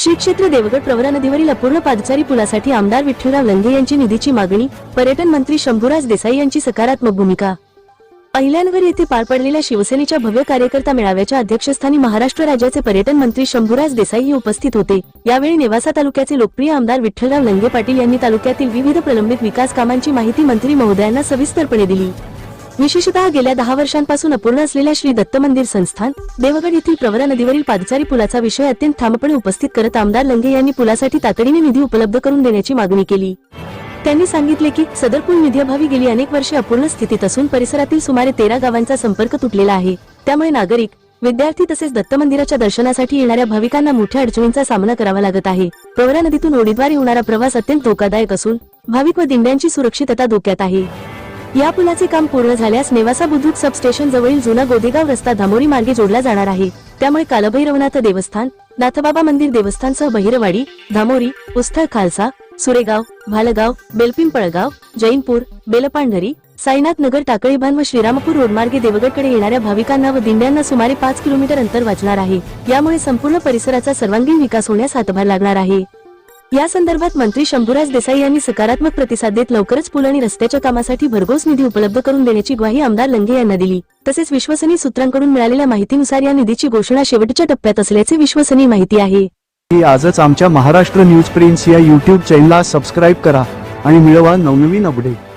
श्री क्षेत्र देवगड प्रवरा नदीवरील अपूर्ण पादचारी पुलासाठी आमदार विठ्ठलराव लंगे यांची निधीची मागणी पर्यटन मंत्री शंभूराज देसाई यांची सकारात्मक भूमिका. अहिल्यानगर येथे पार पडलेल्या शिवसेनेच्या भव्य कार्यकर्ता मेळाव्याच्या अध्यक्षस्थानी महाराष्ट्र राज्याचे पर्यटन मंत्री शंभूराज देसाई हे उपस्थित होते. यावेळी नेवासा तालुक्याचे लोकप्रिय आमदार विठ्ठलराव लंगे पाटील यांनी तालुक्यातील विविध प्रलंबित विकास कामांची माहिती मंत्री महोदयांना सविस्तरपणे दिली. विशेषतः गेल्या दहा वर्षांपासून अपूर्ण असलेल्या श्री दत्त मंदिर संस्थान देवगड येथील प्रवरा नदीवरील पादचारी पुलाचा विषय अत्यंत ठामपणे उपस्थित करत आमदार लंगे यांनी पुलासाठी तातडीने निधी उपलब्ध करून देण्याची मागणी केली. त्यांनी सांगितले की सदर पूल निधीअभावी गेली अनेक वर्षे अपूर्ण स्थितीत असून परिसरातील सुमारे तेरा गावांचा संपर्क तुटलेला आहे. त्यामुळे नागरिक विद्यार्थी तसेच दत्त मंदिराच्या दर्शनासाठी येणाऱ्या भाविकांना मोठ्या अडचणींचा सामना करावा लागत आहे. प्रवरा नदीतून ओढीद्वारे होणारा प्रवास अत्यंत धोकादायक असून भाविक व दिंड्यांची सुरक्षितता धोक्यात आहे. या पुलाचे काम पूर्ण झाल्यास नेवासा बुद्रुक सबस्टेशन जवळील जुना गोदेगाव रस्ता धामोरी मार्गे जोडला जाणार आहे. त्यामुळे कालभैरवनाथ देवस्थान नाथबाबा मंदिर देवस्थानसह बहिरवाडी धामोरी उस्थळ खालसा सुरेगाव भालगाव बेलपिंपळगाव जैनपूर बेलपांढरी साईनाथ नगर टाकळीबान व श्रीरामपूर रोडमार्गे देवगडकडे येणाऱ्या भाविकांना व दिंड्यांना सुमारे पाच किलोमीटर अंतर वाचणार आहे. यामुळे संपूर्ण परिसराचा सर्वांगीण विकास होण्यास हातभार लागणार आहे. या संदर्भात मंत्री शंभूराज देसाई यांनी सकारात्मक प्रतिसाद देत लवकरच पूल आणि रस्त्याच्या कामासाठी भरघोस निधी उपलब्ध करून देण्याची ग्वाही आमदार लंगे यांना दिली. तसेच विश्वसनीय सूत्रांकडून मिळालेल्या माहितीनुसार या निधीची घोषणा शेवटच्या टप्प्यात असल्याचे विश्वसनीय माहिती आहे. आजच आमच्या महाराष्ट्र न्यूज प्रिन्स या यूट्यूब चॅनलला सबस्क्राईब करा आणि मिळवा नवनवीन अपडेट